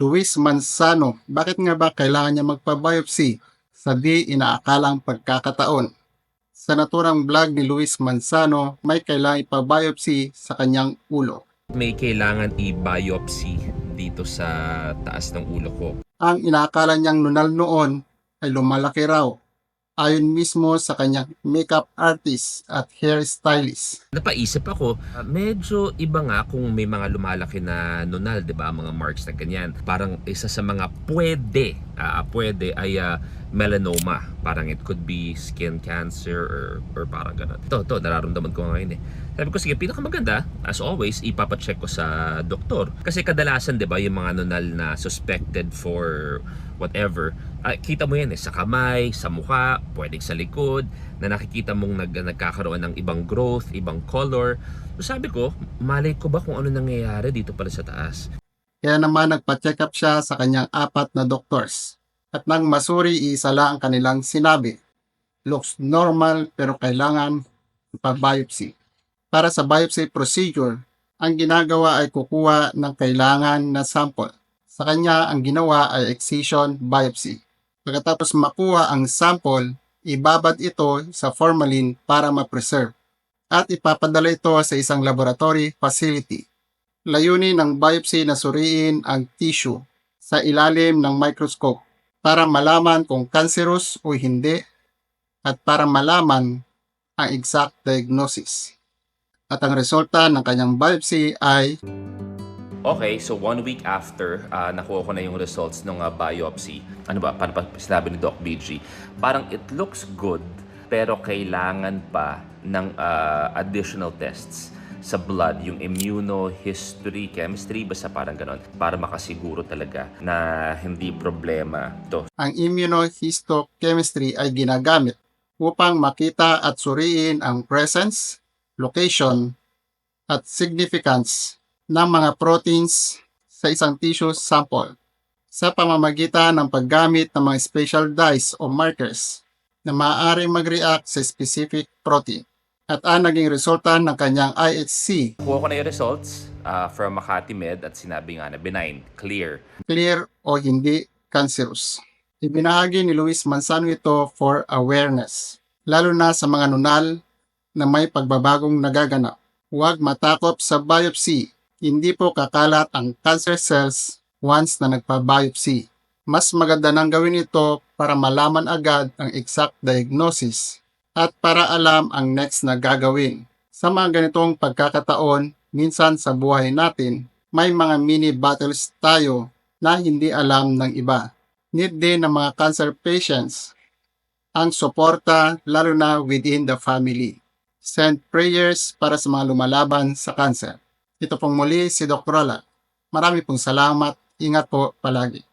Luis Manzano, bakit nga ba kailangan niya magpa-biopsy sa di inaakalang pagkakataon? Sa naturang vlog ni Luis Manzano, may kailangan ipa-biopsy sa kanyang ulo. May kailangan i-biopsy dito sa taas ng ulo ko. Ang inaakala niyang nunal noon ay lumalaki raw. Ayon mismo sa kanyang makeup artist at hairstylist. Napaisip ako, ah, medyo iba nga kung may mga lumalaki na nunal, 'di ba? Mga marks na ganyan. Parang isa sa mga pwede, ah, pwede ay ah, melanoma. Parang it could be skin cancer or, or parang ganun. Ito, ito, nararamdaman ko ngayon eh. Sabi ko, sige, pinakamaganda, as always, ipapacheck ko sa doktor. Kasi kadalasan, di ba, yung mga nunal na suspected for whatever, ah, kita mo yan eh, sa kamay, sa mukha, pwedeng sa likod, na nakikita mong nag, nagkakaroon ng ibang growth, ibang color. So sabi ko, malay ko ba kung ano nangyayari dito pala sa taas? Kaya naman nagpa-check up siya sa kanyang apat na doctors. At nang masuri, isa lang ang kanilang sinabi. Looks normal pero kailangan ipa-biopsy. Para sa biopsy procedure, ang ginagawa ay kukuha ng kailangan na sample. Sa kanya, ang ginawa ay excision biopsy. Pagkatapos makuha ang sample, ibabad ito sa formalin para ma-preserve at ipapadala ito sa isang laboratory facility. Layunin ng biopsy na suriin ang tissue sa ilalim ng microscope para malaman kung cancerous o hindi at para malaman ang exact diagnosis. At ang resulta ng kanyang biopsy ay Okay, so one week after, ah, nakuha ko na yung results ng ah, biopsy. Ano ba, paano pa sinabi ni Doc BG? Parang it looks good, pero kailangan pa ng ah, additional tests sa blood, yung immunohistory, chemistry, basta parang ganon, para makasiguro talaga na hindi problema to. ang immunohistochemistry ay ginagamit upang makita at suriin ang presence, location, at significance ng mga proteins sa isang tissue sample sa pamamagitan ng paggamit ng mga special dyes o markers na maaaring mag-react sa specific protein. At ang naging resulta ng kanyang IHC, Kuha ko na yung results ah, from Makati Med at sinabi nga na benign, clear. clear o hindi cancerous. Ibinahagi ni Luis Manzano ito for awareness, lalo na sa mga nunal na may pagbabagong nagaganap. Huwag matakop sa biopsy. Hindi po kakalat ang cancer cells once na nagpa-biopsy. Mas maganda nang gawin ito para malaman agad ang exact diagnosis at para alam ang next na gagawin. Sa mga ganitong pagkakataon, minsan sa buhay natin, may mga mini battles tayo na hindi alam ng iba. Need din ng mga cancer patients ang suporta lalo na within the family. Send prayers para sa mga lumalaban sa cancer. Ito pong muli si Dr. Rola. Marami pong salamat. Ingat po palagi.